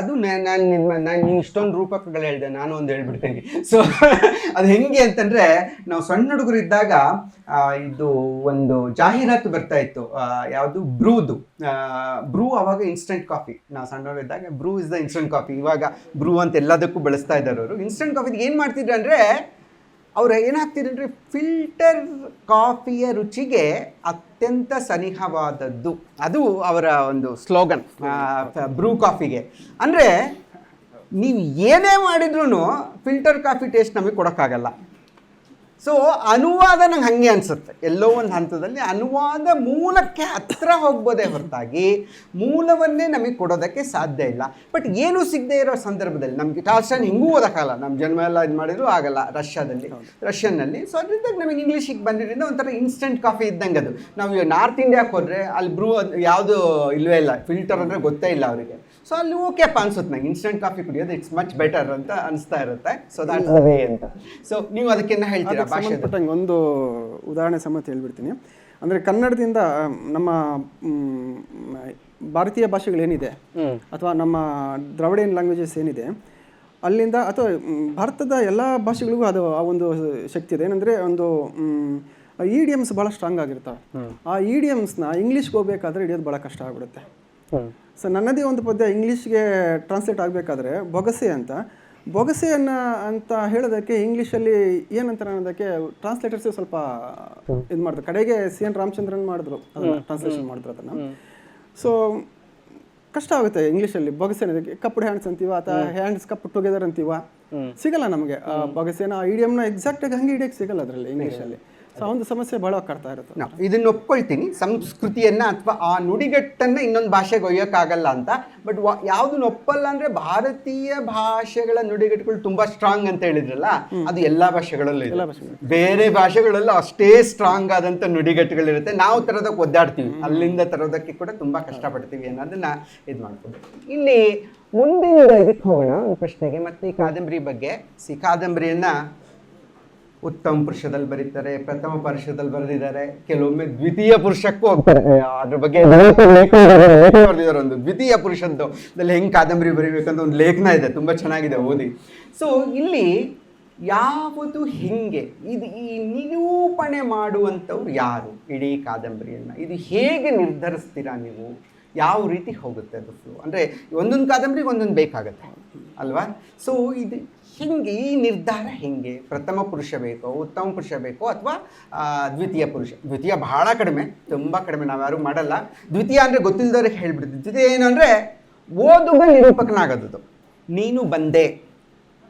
ಅದು ನಾನು ನಿಮ್ಮ ನಾನು ನೀನು ಇಷ್ಟೊಂದು ರೂಪಕಗಳು ಹೇಳಿದೆ, ನಾನು ಒಂದು ಹೇಳ್ಬಿಡ್ತೀನಿ. ಸೊ ಅದು ಹೆಂಗೆ ಅಂತಂದರೆ, ನಾವು ಸಣ್ಣ ಹುಡುಗರು ಇದ್ದಾಗ ಇದು ಒಂದು ಜಾಹೀರಾತು ಬರ್ತಾ ಇತ್ತು. ಯಾವುದು? ಬ್ರೂದು. ಬ್ರೂ ಅವಾಗ ಇನ್ಸ್ಟಂಟ್ ಕಾಫಿ ನಾವು ಸಣ್ಣವರು ಇದ್ದಾಗ Bru is the instant coffee ಇವಾಗ ಬ್ರೂ ಅಂತ ಎಲ್ಲದಕ್ಕೂ ಬಳಸ್ತಾ ಇದ್ದಾರೆ ಅವರು. ಇನ್ಸ್ಟಂಟ್ ಕಾಫಿಗೆ ಏನು ಮಾಡ್ತಿದ್ರು ಅಂದರೆ ಅವ್ರು ಏನಾಗ್ತಿದ್ರೆ ಫಿಲ್ಟರ್ ಕಾಫಿಯ ರುಚಿಗೆ ಅತ್ಯಂತ ಸನಿಹವಾದದ್ದು. ಅದು ಅವರ ಒಂದು ಸ್ಲೋಗನ್ ಬ್ರೂ ಕಾಫಿಗೆ ಅಂದರೆ ನೀವು ಏನೇ ಮಾಡಿದ್ರು ಫಿಲ್ಟರ್ ಕಾಫಿ ಟೇಸ್ಟ್ ನಮಗೆ ಕೊಡೋಕ್ಕಾಗಲ್ಲ. ಸೊ ಅನುವಾದ ನಂಗೆ ಹಂಗೆ ಅನ್ಸುತ್ತೆ. ಎಲ್ಲೋ ಒಂದು ಹಂತದಲ್ಲಿ ಅನುವಾದ ಮೂಲಕ್ಕೆ ಹತ್ರ ಹೋಗ್ಬೋದೇ ಹೊರತಾಗಿ ಮೂಲವನ್ನೇ ನಮಗೆ ಕೊಡೋದಕ್ಕೆ ಸಾಧ್ಯ ಇಲ್ಲ. ಬಟ್ ಏನೂ ಸಿಗದೆ ಇರೋ ಸಂದರ್ಭದಲ್ಲಿ ನಮಗೆ ಟಾಲ್ಸ್ಟನ್ ಹಿಂಗೂ ಓದೋಕ್ಕಲ್ಲ ನಮ್ಮ ಜನ್ಮ ಎಲ್ಲ ಇದು ಮಾಡಿದ್ರು ಆಗಲ್ಲ ರಷ್ಯಾದಲ್ಲಿ ರಷ್ಯನ್ನಲ್ಲಿ. ಸೊ ಅದರಿಂದ ನಮಗೆ ಇಂಗ್ಲೀಷಿಗೆ ಬಂದಿದ್ದರಿಂದ ಒಂಥರ ಇನ್ಸ್ಟೆಂಟ್ ಕಾಫಿ ಇದ್ದಂಗೆ ಅದು. ನಾವು ನಾರ್ತ್ ಇಂಡಿಯಾಕ್ಕೆ ಹೋದರೆ ಅಲ್ಲಿ ಬ್ರೂ ಯಾವುದು ಇಲ್ಲವೇ ಇಲ್ಲ. ಫಿಲ್ಟರ್ ಅಂದರೆ ಗೊತ್ತೇ ಇಲ್ಲ ಅವರಿಗೆ. ಸೊ ಅಲ್ಲಿ ಓಕೆಪ್ಪ ಅನ್ಸುತ್ತೆ ನಂಗೆ. ಇನ್ಸ್ಟೆಂಟ್ ಕಾಫಿ ಕುಡಿಯೋದು ಇಟ್ಸ್ ಮಚ್ ಬೆಟರ್ ಅಂತ ಅನಿಸ್ತಾ ಇರುತ್ತೆ. ಸೊ ವೇ ಅಂತ. ಸೊ ನೀವು ಅದಕ್ಕೆನ್ನ ಹೇಳ್ತೀರಾ ಭಾಷೆ ಸಂಬಂಧಪಟ್ಟಂಗೆ ಒಂದು ಉದಾಹರಣೆ ಸಮೇತ ಹೇಳ್ಬಿಡ್ತೀನಿ. ಅಂದರೆ ಕನ್ನಡದಿಂದ ನಮ್ಮ ಭಾರತೀಯ ಭಾರತೀಯ ಭಾಷೆಗಳೇನಿದೆ ಅಥವಾ ನಮ್ಮ ದ್ರಾವಿಡಿಯನ್ ಲ್ಯಾಂಗ್ವೇಜಸ್ ಏನಿದೆ? ಅಲ್ಲಿಂದ ಅಥವಾ ಭಾರತದ ಎಲ್ಲ ಭಾಷೆಗಳಿಗೂ ಅದು ಆ ಒಂದು ಶಕ್ತಿ ಇದೆ. ಏನಂದರೆ ಒಂದು ಇಡಿಯಮ್ಸ್ ಭಾಳ ಸ್ಟ್ರಾಂಗ್ ಆಗಿರ್ತವೆ. ಆ ಇಡಿಯಮ್ಸ್ನ ಇಂಗ್ಲೀಷ್ಗೆ ಹೋಗ್ಬೇಕಾದ್ರೆ ಹಿಡಿಯೋದು ಭಾಳ ಕಷ್ಟ ಆಗ್ಬಿಡುತ್ತೆ. ಸೊ ನನ್ನದೇ ಒಂದು ಪದ್ಯ ಇಂಗ್ಲೀಷ್ಗೆ ಟ್ರಾನ್ಸ್ಲೇಟ್ ಆಗಬೇಕಾದ್ರೆ ಬೊಗಸೆ ಅಂತ. ಬೊಗಸೆಯನ್ನ ಅಂತ ಹೇಳೋದಕ್ಕೆ ಇಂಗ್ಲೀಷಲ್ಲಿ ಏನಂತಾರೆ ಅನ್ನೋದಕ್ಕೆ ಟ್ರಾನ್ಸ್ಲೇಟರ್ಸ್ ಸ್ವಲ್ಪ ಇದು ಮಾಡಿದ್ರು ಕಡೆಗೆ ಸಿ ಎನ್ ರಾಮಚಂದ್ರನ್ ಮಾಡಿದ್ರು ಅದನ್ನ ಟ್ರಾನ್ಸ್ಲೇಷನ್ ಮಾಡಿದ್ರು ಅದನ್ನು. ಸೊ ಕಷ್ಟ ಆಗುತ್ತೆ ಇಂಗ್ಲೀಷಲ್ಲಿ ಬೊಗಸೆ ಅನ್ನೋದಕ್ಕೆ. ಕಪ್ ಹ್ಯಾಂಡ್ಸ್ ಅಂತೀವ ಅಥವಾ ಹ್ಯಾಂಡ್ಸ್ ಕಪ್ ಟುಗೆದರ್ ಅಂತೀವ? ಸಿಗಲ್ಲ ನಮಗೆ. ಬೊಗಸೆನ ಇಡಿಯಮ್ನ ಎಕ್ಸಾಕ್ಟಾಗಿ ಹಂಗೆ ಹಿಡಿಯೋಕ್ಕೆ ಸಿಗಲ್ಲ ಅದರಲ್ಲಿ ಇಂಗ್ಲೀಷಲ್ಲಿ ಸೊ ಒಂದು ಸಮಸ್ಯೆ ಬಹಳ ಕಾಡ್ತಾ ಇರುತ್ತೆ. ನಾವು ಇದನ್ನ ಒಪ್ಕೊಳ್ತೀನಿ. ಸಂಸ್ಕೃತಿಯನ್ನ ಅಥವಾ ಆ ನುಡಿಗಟ್ಟನ್ನ ಇನ್ನೊಂದು ಭಾಷೆಗೆ ಒಯ್ಯೋಕ್ಕಾಗಲ್ಲ ಅಂತ. ಬಟ್ ಯಾವ್ದನ್ನ ಒಪ್ಪಲ್ಲ ಅಂದ್ರೆ ಭಾರತೀಯ ಭಾಷೆಗಳ ನುಡಿಗಟ್ಟುಗಳು ತುಂಬಾ ಸ್ಟ್ರಾಂಗ್ ಅಂತ ಹೇಳಿದ್ರಲ್ಲ ಅದು ಎಲ್ಲಾ ಭಾಷೆಗಳಲ್ಲೂ ಇದೆ. ಬೇರೆ ಭಾಷೆಗಳಲ್ಲೂ ಅಷ್ಟೇ ಸ್ಟ್ರಾಂಗ್ ಆದಂತ ನುಡಿಗಟ್ಟುಗಳಿರುತ್ತೆ. ನಾವು ತರೋದಕ್ಕೆ ಒದ್ದಾಡ್ತೀವಿ. ಅಲ್ಲಿಂದ ತರೋದಕ್ಕೆ ಕೂಡ ತುಂಬಾ ಕಷ್ಟಪಡ್ತೀವಿ ಅನ್ನೋದನ್ನ ಇದು ಮಾಡ್ಕೊಂಡು. ಇಲ್ಲಿ ಮುಂದಿನ ಇದಕ್ಕೆ ಹೋಗೋಣ ಪ್ರಶ್ನೆಗೆ. ಮತ್ತೆ ಈ ಕಾದಂಬರಿ ಬಗ್ಗೆ. ಸಿ ಕಾದಂಬರಿಯನ್ನ ಉತ್ತಮ ಪುರುಷದಲ್ಲಿ ಬರೀತಾರೆ ಪ್ರಥಮ ಪುರುಷದಲ್ಲಿ ಬರೆದಿದ್ದಾರೆ. ಕೆಲವೊಮ್ಮೆ ದ್ವಿತೀಯ ಪುರುಷಕ್ಕೂ ಹೋಗ್ತಾರೆ. ಅದ್ರ ಬಗ್ಗೆ ಬರೆದಿದ್ದಾರೆ ಒಂದು ದ್ವಿತೀಯ ಪುರುಷದ್ದು ಅದ್ರಲ್ಲಿ ಹೆಂಗೆ ಕಾದಂಬರಿ ಬರೀಬೇಕಂತ ಒಂದು ಲೇಖನ ಇದೆ. ತುಂಬಾ ಚೆನ್ನಾಗಿದೆ ಓದಿ. ಸೊ ಇಲ್ಲಿ ಯಾವುದು ಹಿಂಗೆ? ಇದು ಈ ನಿರೂಪಣೆ ಮಾಡುವಂಥವ್ರು ಯಾರು? ಇಡೀ ಕಾದಂಬರಿಯನ್ನು. ಇದು ಹೇಗೆ ನಿರ್ಧರಿಸ್ತೀರಾ ನೀವು? ಯಾವ ರೀತಿ ಹೋಗುತ್ತೆ ಅದು ಫ್ಲೋ ಅಂದರೆ ಒಂದೊಂದು ಕಾದಂಬರಿಗೆ ಒಂದೊಂದು ಬೇಕಾಗುತ್ತೆ, ಅಲ್ವಾ? ಸೊ ಇದು ಹಿಂಗೆ, ಈ ನಿರ್ಧಾರ ಹೆಂಗೆ? ಪ್ರಥಮ ಪುರುಷ ಬೇಕೋ, ಉತ್ತಮ ಪುರುಷ ಬೇಕೋ, ಅಥವಾ ದ್ವಿತೀಯ ಪುರುಷ? ದ್ವಿತೀಯ ಬಹಳ ಕಡಿಮೆ, ತುಂಬ ಕಡಿಮೆ, ನಾವು ಯಾರು ಮಾಡಲ್ಲ. ದ್ವಿತೀಯ ಅಂದರೆ ಗೊತ್ತಿಲ್ಲದವ್ರಿಗೆ ಹೇಳ್ಬಿಡ್ತೀವಿ ದ್ವಿತೀಯ ಏನಂದರೆ ಓದುಗ ನಿರೂಪಕನಾಗೋದು ನೀನು ಬಂದೆ.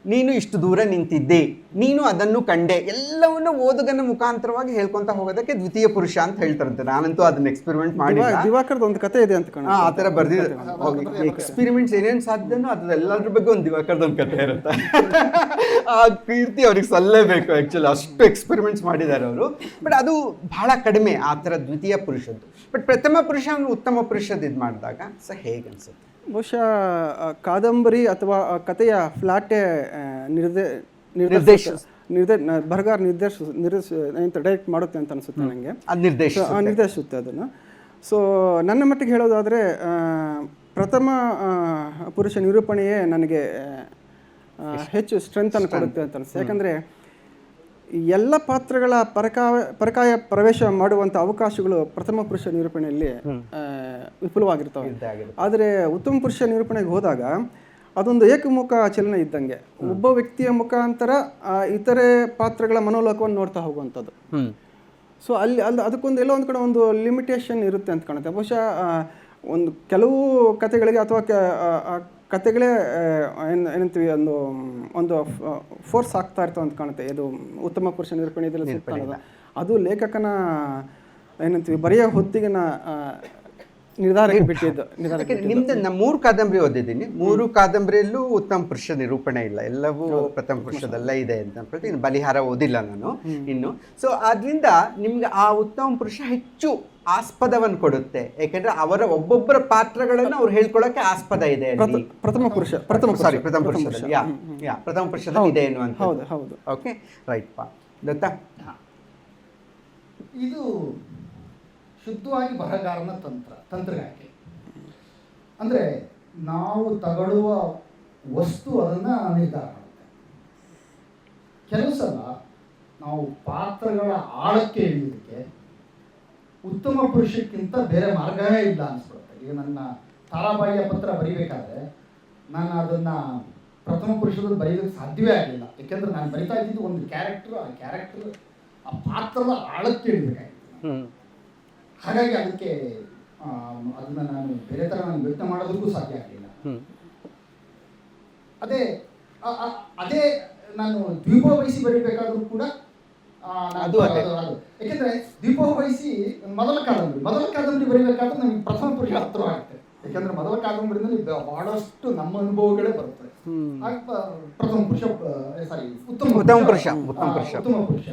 ನೀನು ಇಷ್ಟು ದೂರ ನಿಂತಿದ್ದೆ ನೀನು ಅದನ್ನು ಕಂಡೆ. ಎಲ್ಲವನ್ನು ಓದುಗನ ಮುಖಾಂತರವಾಗಿ ಹೇಳ್ಕೊಂತ ಹೋಗೋದಕ್ಕೆ ದ್ವಿತೀಯ ಪುರುಷ ಅಂತ ಹೇಳ್ತಾರಂತೆ. ನಾನಂತೂ ಅದನ್ನ ಎಕ್ಸ್ಪೆರಿಮೆಂಟ್ ಮಾಡಿ ದಿವಾಕರದ ಒಂದು ಕತೆ ಇದೆ ಅಂತ ಆ ಥರ ಬರ್ದಿದೆ. ಎಕ್ಸ್ಪೆರಿಮೆಂಟ್ಸ್ ಏನೇನು ಸಾಧ್ಯನೋ ಅದ್ರ ಎಲ್ಲದ್ರ ಬಗ್ಗೆ ಒಂದು ದಿವಾಕರದ ಒಂದು ಕಥೆ ಇರುತ್ತೆ. ಆ ಕೀರ್ತಿ ಅವ್ರಿಗೆ ಸಲ್ಲೇಬೇಕು ಆ್ಯಕ್ಚುಲಿ ಅಷ್ಟು ಎಕ್ಸ್ಪೆರಿಮೆಂಟ್ಸ್ ಮಾಡಿದ್ದಾರೆ ಅವರು. ಬಟ್ ಅದು ಬಹಳ ಕಡಿಮೆ ಆ ಥರ ದ್ವಿತೀಯ ಪುರುಷದ್ದು. ಬಟ್ ಪ್ರಥಮ ಪುರುಷ ಉತ್ತಮ ಪುರುಷದ್ದು ಇದು ಮಾಡಿದಾಗ ಸೊ ಹೇಗೆ ಅನ್ಸುತ್ತೆ ಬಹುಶಃ ಕಾದಂಬರಿ ಅಥವಾ ಕಥೆಯ ಫ್ಲಾಟೆ ನಿರ್ದೇ ನಿರ್ದೇಶ. ನಿರ್ದೇ ಬರಗಾರ ನಿರ್ದೇಶ ನಿರ್ದೇಶ ಡೈರೆಕ್ಟ್ ಮಾಡುತ್ತೆ ಅಂತ ಅನಿಸುತ್ತೆ ನನಗೆ ಅದು ನಿರ್ದೇಶ ನಿರ್ದೇಶಿಸುತ್ತೆ ಅದನ್ನು. ಸೊ ನನ್ನ ಮಟ್ಟಿಗೆ ಹೇಳೋದಾದರೆ ಪ್ರಥಮ ಪುರುಷ ನಿರೂಪಣೆಯೇ ನನಗೆ ಹೆಚ್ಚು ಸ್ಟ್ರೆಂತನ್ನು ಕೊಡುತ್ತೆ ಅಂತ ಅನಿಸುತ್ತೆ. ಯಾಕಂದರೆ ಎಲ್ಲ ಪಾತ್ರಗಳ ಪರಕಾಯ ಪರಕಾಯ ಪ್ರವೇಶ ಮಾಡುವಂಥ ಅವಕಾಶಗಳು ಪ್ರಥಮ ಪುರುಷ ನಿರೂಪಣೆಯಲ್ಲಿ ವಿಫುಲವಾಗಿರ್ತವೆ ವಿಪುಲವಾಗಿರ್ತವೆ. ಆದರೆ ಉತ್ತಮ ಪುರುಷ ನಿರೂಪಣೆಗೆ ಹೋದಾಗ ಅದೊಂದು ಏಕಮುಖ ಚಲನೆ ಇದ್ದಂಗೆ. ಒಬ್ಬ ವ್ಯಕ್ತಿಯ ಮುಖಾಂತರ ಇತರೆ ಪಾತ್ರಗಳ ಮನೋಲೋಕವನ್ನು ನೋಡ್ತಾ ಹೋಗುವಂಥದ್ದು. ಸೊ ಅಲ್ಲಿ ಅಲ್ಲಿ ಅದಕ್ಕೊಂದು ಎಲ್ಲೋ ಒಂದು ಕಡೆ ಒಂದು ಲಿಮಿಟೇಷನ್ ಇರುತ್ತೆ ಅಂತ ಕಾಣುತ್ತೆ. ಬಹುಶಃ ಒಂದು ಕೆಲವು ಕಥೆಗಳಿಗೆ ಅಥವಾ ಕತೆಗಳೇ ಏನು ಏನಂತೀವಿ ಒಂದು ಒಂದು ಫೋರ್ಸ್ ಆಗ್ತಾ ಇರ್ತವೆ ಅಂತ ಕಾಣುತ್ತೆ. ಇದು ಉತ್ತಮ ಪುರುಷ ನಿರೂಪಣೆ ಇದೆಲ್ಲ ಸಿಗ್ತಾನಲ್ಲ ಅದು ಲೇಖಕನ ಏನಂತೀವಿ ಬರೆಯೋ ಹೊತ್ತಿಗೆ ನಿರ್ಧಾರಕ್ಕೆ ಬಿಟ್ಟಿದ್ದು ನಿರ್ಧಾರಕ್ಕೆ ನಿಮ್ದು ನಾ ಮೂರು ಕಾದಂಬರಿ ಓದಿದ್ದೀನಿ. ಮೂರು ಕಾದಂಬರಿಯಲ್ಲೂ ಉತ್ತಮ ಪುರುಷ ನಿರೂಪಣೆ ಇಲ್ಲ. ಎಲ್ಲವೂ ಪ್ರಥಮ ಪುರುಷದಲ್ಲೇ ಇದೆ ಅಂತ ಅನ್ಕೊಳ್ತೀನಿ ಬಲಿಹಾರ ಓದಿಲ್ಲ ನಾನು ಇನ್ನು. ಸೊ ಆದ್ರಿಂದ ನಿಮ್ಗೆ ಆ ಉತ್ತಮ ಪುರುಷ ಹೆಚ್ಚು ಆಸ್ಪದವನ್ನು ಕೊಡುತ್ತೆ. ಯಾಕೆಂದ್ರೆ ಅವರ ಒಬ್ಬೊಬ್ಬರ ಪಾತ್ರಗಳನ್ನು ಅವ್ರು ಹೇಳ್ಕೊಳಕ್ಕೆ ಆಸ್ಪದ ಇದೆ ಅಲ್ಲಿ. ಪ್ರಥಮ ಪುರುಷ ಪ್ರಥಮ ಸಾರಿ ಪ್ರಥಮ ಪುರುಷದಲ್ಲಿ ಯಾ ಯಾ ಪ್ರಥಮ ಪುರುಷದಲ್ಲಿ ಇದೆ ಎನ್ನುವಂತ ಹೌದು ಹೌದು. ಓಕೆ ರೈಟ್ ಪಾ. ದತ್ತ? ಇದು ಶುದ್ಧವಾಗಿ ಬರಹಗಾರನ ತಂತ್ರ ತಂತ್ರಗಾರಿಕೆ. ಅಂದರೆ ನಾವು ತಗೊಳ್ಳುವ ವಸ್ತು ಅದನ್ನು ನಿರ್ಧಾರ ಮಾಡುತ್ತೆ. ಕೆಲವು ಸಲ ನಾವು ಪಾತ್ರಗಳ ಆಳಕ್ಕೆ ಇಳಿಯೋದಕ್ಕೆ ಉತ್ತಮ ಪುರುಷಕ್ಕಿಂತ ಬೇರೆ ಮಾರ್ಗವೇ ಇಲ್ಲ ಅನಿಸ್ಬಿಡುತ್ತೆ. ಈಗ ನನ್ನ ತಾರಾಬಾಯಿಯ ಪತ್ರ ಬರೀಬೇಕಾದ್ರೆ ನಾನು ಅದನ್ನು ಪ್ರಥಮ ಪುರುಷದಲ್ಲಿ ಬರೆಯೋದಕ್ಕೆ ಸಾಧ್ಯವೇ ಆಗಲಿಲ್ಲ. ಯಾಕೆಂದ್ರೆ ನಾನು ಬರಿತಾ ಇದ್ದಿದ್ದು ಒಂದು ಕ್ಯಾರೆಕ್ಟರ್ ಆ ಕ್ಯಾರೆಕ್ಟರ್ ಆ ಪಾತ್ರದ ಆಳಕ್ಕೆ ಇಡಬೇಕಾಗಿತ್ತು ಹಾಗಾಗಿ ಅದಕ್ಕೆ ಅದನ್ನ ನಾನು ಬೇರೆ ಥರ ನಾನು ವ್ಯಕ್ತ ಮಾಡೋದಕ್ಕೂ ಸಾಧ್ಯ ಆಗಲಿಲ್ಲ. ಅದೇ ಅದೇ ನಾನು ದ್ವೀಪ ವಹಿಸಿ ಬರೀಬೇಕಾದ್ರೂ ಕೂಡ ಅದು ಅದೇ. ಯಾಕೆಂದ್ರೆ ದ್ವೀಪ ವಹಿಸಿ ಮೊದಲ ಕಾದಂಬರಿ ಮೊದಲ ಕಾದಂಬರಿ ಬರೀಬೇಕಾದ್ರೆ ನಮಗೆ ಪ್ರಥಮ ಪುರುಷ ಹತ್ರ ಆಗುತ್ತೆ. ಯಾಕೆಂದ್ರೆ ಮೊದಲ ಕಾದಂಬರಿನಲ್ಲಿ ಬಹಳಷ್ಟು ನಮ್ಮ ಅನುಭವಗಳೇ ಬರುತ್ತೆ. ಆಗ ಪ್ರಥಮ ಪುರುಷ ಸಾರಿ ಉತ್ತಮ ಉತ್ತಮ ಪುರುಷ, ಉತ್ತಮ ಪುರುಷ. ಉತ್ತಮ ಪುರುಷ.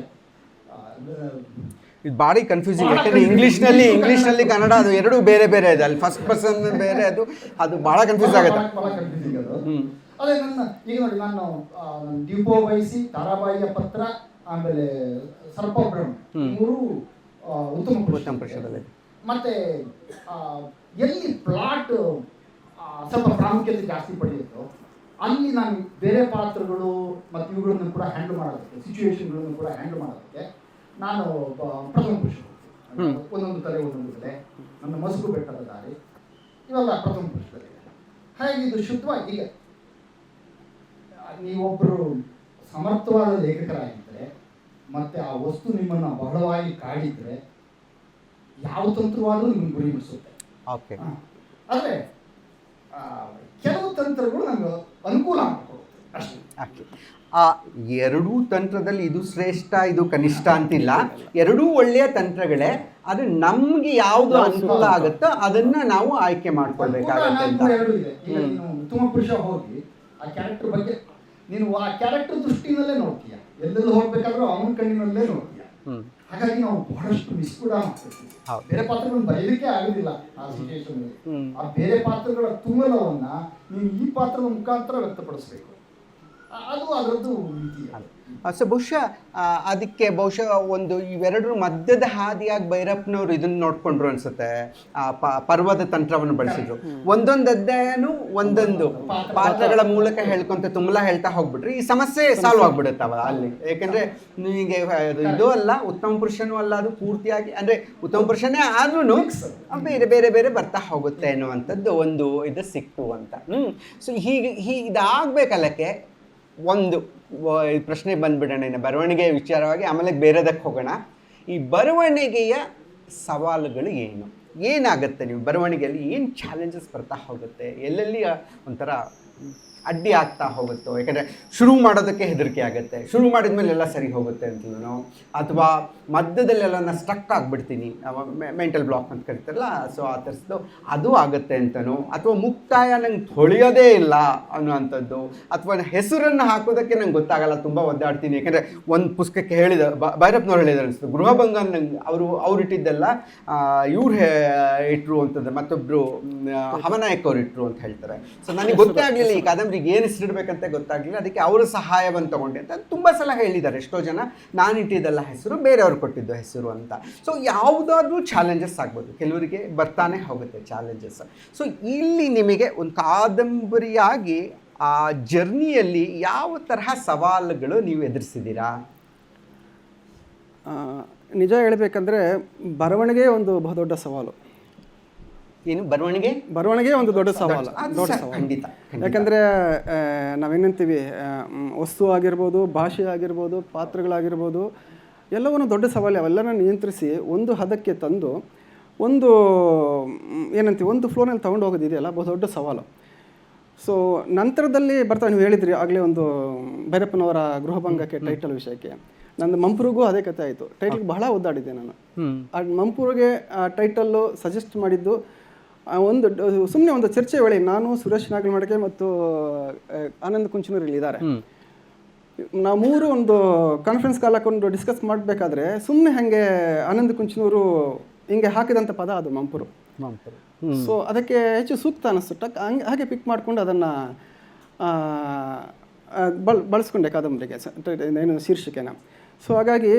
ಇದು ಭಾರಿ ಕನ್ಫ್ಯೂಸಿಂಗ್ ಯಾಕಂದ್ರೆ. ಇಂಗ್ಲೀಷ್ನಲ್ಲಿ ಇಂಗ್ಲೀಷ್ನಲ್ಲಿ ಕನ್ನಡ ಅದು ಎರಡೂ ಬೇರೆ ಬೇರೆ ಇದೆ. ಅಲ್ಲಿ ಫಸ್ಟ್ ಪರ್ಸನ್ ಬೇರೆ ಅದು ಅದು ಭಾಳ ಕನ್ಫ್ಯೂಸ್ ಆಗುತ್ತೆ. ಅದು. ನನ್ನ ಈಗ ನೋಡಿ ನಾನು ದೀಪೋ ವಹಿಸಿ ತಾರಾಬಾಯಿಯ ಪತ್ರ ಆಮೇಲೆ ಸರ್ಪಬ್ರಹ್ಮ ಹ್ಮ್. ಮೂರು ಉತ್ತಮ. ಉತ್ತಮ. ಮತ್ತೆ ಎಲ್ಲಿ ಪ್ಲಾಟ್ ಸ್ವಲ್ಪ ಪ್ರಾಮುಖ್ಯತೆ ಜಾಸ್ತಿ ಪಡೆಯುತ್ತೋ ಅಲ್ಲಿ ನಾನು ಬೇರೆ ಪಾತ್ರಗಳು ಮತ್ತು ಇವುಗಳನ್ನು ಕೂಡ ಹ್ಯಾಂಡಲ್ ಮಾಡೋದಕ್ಕೆ ಸಿಚುವೇಶನ್ಗಳನ್ನು ಕೂಡ ಹ್ಯಾಂಡಲ್ ಮಾಡೋದಕ್ಕೆ ನಾನು ಪ್ರಥಮ ಪುರುಷ ಒಂದೊಂದು ತಲೆ ಒಂದೊಂದು ತಲೆ ನನ್ನ ಮಸುಕು ಬೆಟ್ಟದ ದಾರಿ ಇವೆಲ್ಲ ಪ್ರಥಮ ಪುರುಷದಲ್ಲಿದೆ ಹಾಗೆ ಇದು ಶುದ್ಧವಾಗಿ ನೀವೊಬ್ಬರು ಸಮರ್ಥವಾದ ಲೇಖಕರಾಗಿದ್ದರೆ ಮತ್ತೆ ಆ ವಸ್ತು ನಿಮ್ಮನ್ನು ಬಹಳವಾಗಿ ಕಾಡಿದ್ರೆ ಯಾವ ತಂತ್ರವಾದರೂ ನಿಮ್ಗೆ ಗುರಿ ಮುಡಿಸುತ್ತೆ. ಓಕೆ ಆದರೆ ಕೆಲವು ತಂತ್ರಗಳು ನಮಗೆ ಅನುಕೂಲ ಮಾಡಿಕೊಡುತ್ತೆ ಅಷ್ಟೇ. ಆ ಎರಡೂ ತಂತ್ರದಲ್ಲಿ ಇದು ಶ್ರೇಷ್ಠ ಇದು ಕನಿಷ್ಠ ಅಂತಿಲ್ಲ. ಎರಡೂ ಒಳ್ಳೆಯ ತಂತ್ರಗಳೇ. ಆದರೆ ನಮ್ಗೆ ಯಾವುದು ಅನುಕೂಲ ಆಗುತ್ತೋ ಅದನ್ನ ನಾವು ಆಯ್ಕೆ ಮಾಡ್ಕೊಳ್ಬೇಕಾಗುತ್ತೆ ಅಂತ. ಉತ್ತಮ ಪುರುಷ ಹೋಗಿ ಆ ಕ್ಯಾರೆಕ್ಟರ್ ಬಗ್ಗೆ ನೀನು ಆ ಕ್ಯಾರೆಕ್ಟರ್ ದೃಷ್ಟಿನಲ್ಲೇ ನೋಡ್ತೀಯ. ಎಲ್ಲೆಲ್ಲಿ ಹೋಗ್ಬೇಕಾದ್ರೂ ಅವನ ಕಣ್ಣಿನಲ್ಲೇ ನೋಡ್ತೀಯ. ಹಾಗಾಗಿ ನಾವು ಬಹಳಷ್ಟು ಮಿಸ್ ಕೂಡ ಮಾಡ್ತೀವಿ. ಬೇರೆ ಪಾತ್ರಗಳನ್ನ ಬರೀಲಿಕ್ಕೆ ಆಗುದಿಲ್ಲ ಆ ಸಿಚುವೇಶನ್. ಆ ಬೇರೆ ಪಾತ್ರಗಳ ತುಂಬಲವನ್ನ ನೀನು ಈ ಪಾತ್ರದ ಮುಖಾಂತರ ವ್ಯಕ್ತಪಡಿಸ್ಬೇಕು. ಅದು ಅದರದ್ದು. ಸೊ ಬಹುಶಃ ಅದಕ್ಕೆ ಬಹುಶಃ ಒಂದು ಇವೆರಡರ ಮಧ್ಯದ ಹಾದಿಯಾಗಿ ಭೈರಪ್ಪನವರು ಇದನ್ನ ನೋಡ್ಕೊಂಡ್ರು ಅನ್ಸುತ್ತೆ. ಆ ಪರ್ವದ ತಂತ್ರವನ್ನು ಬಳಸಿದ್ರು. ಒಂದೊಂದು ಅಧ್ಯಾಯನು ಒಂದೊಂದು ಪಾತ್ರಗಳ ಮೂಲಕ ಹೇಳ್ಕೊಂತ ತುಂಬಲಾ ಹೇಳ್ತಾ ಹೋಗ್ಬಿಟ್ರಿ. ಈ ಸಮಸ್ಯೆ ಸಾಲ್ವ್ ಆಗ್ಬಿಡುತ್ತವ ಅಲ್ಲಿ. ಯಾಕಂದ್ರೆ ನಿಮಗೆ ಇದು ಅಲ್ಲ ಉತ್ತಮ ಪುರುಷನು ಅಲ್ಲ ಅದು ಪೂರ್ತಿಯಾಗಿ ಅಂದ್ರೆ ಉತ್ತಮ ಪುರುಷನೇ ಆದ್ರೂ ಬೇರೆ ಬೇರೆ ಬೇರೆ ಬರ್ತಾ ಹೋಗುತ್ತೆ ಅನ್ನುವಂಥದ್ದು ಒಂದು ಇದು ಸಿಕ್ತು ಅಂತ. ಹ್ಮ್. ಸೊ ಹೀಗೆ ಹೀಗೆ ಇದಾಗಬೇಕಲ್ಲಕ್ಕೆ ಒಂದು ಪ್ರಶ್ನೆ ಬಂದುಬಿಡೋಣ ಇನ್ನು. ಬರವಣಿಗೆ ವಿಚಾರವಾಗಿ ಆಮೇಲೆ ಬೇರೆದಕ್ಕೆ ಹೋಗೋಣ. ಈ ಬರವಣಿಗೆಯ ಸವಾಲುಗಳು ಏನು? ಏನಾಗುತ್ತೆ ನೀವು? ಬರವಣಿಗೆಯಲ್ಲಿ ಏನು ಚಾಲೆಂಜಸ್ ಬರ್ತಾ ಹೋಗುತ್ತೆ? ಎಲ್ಲೆಲ್ಲಿ ಒಂಥರ ಅಡ್ಡಿ ಆಗ್ತಾ ಹೋಗುತ್ತೋ? ಯಾಕಂದರೆ ಶುರು ಮಾಡೋದಕ್ಕೆ ಹೆದರಿಕೆ ಆಗುತ್ತೆ. ಶುರು ಮಾಡಿದ ಮೇಲೆ ಎಲ್ಲ ಸರಿ ಹೋಗುತ್ತೆ ಅಂತಲೂ ಅಥವಾ ಮಧ್ಯದಲ್ಲೆಲ್ಲ ನಾನು ಸ್ಟ್ರಕ್ ಆಗಿಬಿಡ್ತೀನಿ. ಮೆಂಟಲ್ ಬ್ಲಾಕ್ ಅಂತ ಕರಿತಾರಲ್ಲ ಸೊ ಆ ಥರದ್ದು ಅದು ಆಗುತ್ತೆ ಅಂತನೋ. ಅಥವಾ ಮುಕ್ತಾಯ ನಂಗೆ ತೊಳೆಯೋದೇ ಇಲ್ಲ ಅನ್ನುವಂಥದ್ದು. ಅಥವಾ ಹೆಸರನ್ನು ಹಾಕೋದಕ್ಕೆ ನಂಗೆ ಗೊತ್ತಾಗಲ್ಲ, ತುಂಬ ಒದ್ದಾಡ್ತೀನಿ. ಯಾಕಂದರೆ ಒಂದು ಪುಸ್ತಕಕ್ಕೆ ಹೇಳಿದ ಭೈರಪ್ಪನವ್ರು ಹೇಳಿದ್ರು ಅನಿಸ್ತು ಗೃಹಭಂಗ ನಂಗೆ ಅವರು, ಅವ್ರು ಇಟ್ಟಿದ್ದೆಲ್ಲ ಇವ್ರು ಇಟ್ರು ಅಂತಂದ್ರೆ ಮತ್ತೊಬ್ಬರು ಹವನಾಯಕ್ ಅವ್ರು ಇಟ್ರು ಅಂತ ಹೇಳ್ತಾರೆ. ಸೊ ನನಗೆ ಗೊತ್ತೇ ಆಗಲಿಲ್ಲ ಈ ಕಾದಂಬರಿಗೆ ಏನು ಹೆಸರಿಡ್ಬೇಕಂತ ಗೊತ್ತಾಗಲಿಲ್ಲ. ಅದಕ್ಕೆ ಅವರ ಸಹಾಯವನ್ನು ತಗೊಂಡೆ ಅಂತ ತುಂಬ ಸಲ ಹೇಳಿದ್ದಾರೆ. ಎಷ್ಟೋ ಜನ ನಾನು ಇಟ್ಟಿದ್ದೆಲ್ಲ ಹೆಸರು, ಬೇರೆಯವ್ರು ಕೊಟ್ಟಿದ್ದು ಹೆಸರು ಅಂತ. ಸೊ ಯಾವುದಾದ್ರೂ ಚಾಲೆಂಜಸ್ ಆಗ್ಬೋದು. ಕೆಲವರಿಗೆ ಬರ್ತಾನೆ ಹೋಗುತ್ತೆ ಚಾಲೆಂಜಸ್ ಸೊ ಇಲ್ಲಿ ನಿಮಗೆ ಒಂದು ಕಾದಂಬರಿಯಾಗಿ ಆ ಜರ್ನಿಯಲ್ಲಿ ಯಾವ ತರಹ ಸವಾಲುಗಳು ನೀವು ಎದುರಿಸಿದ್ದೀರಾ? ನಿಜ ಹೇಳಬೇಕಂದ್ರೆ ಬರವಣಿಗೆ ಒಂದು ಬಹುದೊಡ್ಡ ಸವಾಲು. ಏನು ಬರವಣಿಗೆ? ಬರವಣಿಗೆ ಒಂದು ದೊಡ್ಡ ಸವಾಲು. ದೊಡ್ಡ ಸವಾಲು. ಖಂಡಿತ ಯಾಕಂದ್ರೆ ನಾವೇನಂತೀವಿ ವಸ್ತು ಆಗಿರ್ಬೋದು ಭಾಷೆ ಆಗಿರ್ಬೋದು ಪಾತ್ರಗಳಾಗಿರ್ಬೋದು ಎಲ್ಲವನ್ನು ದೊಡ್ಡ ಸವಾಲು. ಅವೆಲ್ಲನ ನಿಯಂತ್ರಿಸಿ ಒಂದು ಹದಕ್ಕೆ ತಂದು ಒಂದು ಏನಂತೀವಿ ಒಂದು ಫ್ಲೋನಲ್ಲಿ ತೊಗೊಂಡು ಹೋಗೋದಿದೆಯಲ್ಲ ಬಹು ದೊಡ್ಡ ಸವಾಲು. ಸೊ ನಂತರದಲ್ಲಿ ಬರ್ತಾ ನೀವು ಹೇಳಿದ್ರಿ ಆಗಲೇ ಒಂದು ಭೈರಪ್ಪನವರ ಗೃಹಭಂಗಕ್ಕೆ ಟೈಟಲ್ ವಿಷಯಕ್ಕೆ. ನಂದು ಮಂಪುರಿಗೂ ಅದೇ ಕಥೆ ಆಯಿತು. ಟೈಟಲ್ ಬಹಳ ಒದ್ದಾಡಿದ್ದೆ ನಾನು. ಆ ಮಂಪುರಿಗೆ ಆ ಟೈಟಲ್ಲು ಸಜೆಸ್ಟ್ ಮಾಡಿದ್ದು ಒಂದು ಸುಮ್ಮನೆ ಒಂದು ಚರ್ಚೆ ವೇಳೆ ನಾನು ಸುರೇಶ್ ನಾಗಲ್ಮಡಕೆ ಮತ್ತು ಆನಂದ್ ಕುಂಚನೂರ್ ಇಲ್ಲಿ ಇದ್ದಾರೆ ನಾವು ಮೂರು ಒಂದು ಕಾನ್ಫರೆನ್ಸ್ ಕಾಲ್ ಹಾಕೊಂಡು ಡಿಸ್ಕಸ್ ಮಾಡಬೇಕಾದ್ರೆ ಸುಮ್ಮನೆ ಹಾಗೆ ಆನಂದ್ ಕುಂಚನೂರು ಹಿಂಗೆ ಹಾಕಿದಂಥ ಪದ ಅದು ಮಂಪುರು. ಸೊ ಅದಕ್ಕೆ ಹೆಚ್ಚು ಸೂಕ್ತ ಅನಿಸ್ತು. ಟಕ್ ಹಂಗೆ ಹಾಗೆ ಪಿಕ್ ಮಾಡಿಕೊಂಡು ಅದನ್ನು ಬಳ ಬಳಸ್ಕೊಂಡೆ ಕಾದಂಬರಿಗೆ. ಏನು ಶೀರ್ಷಿಕೆನ. ಸೊ ಹಾಗಾಗಿ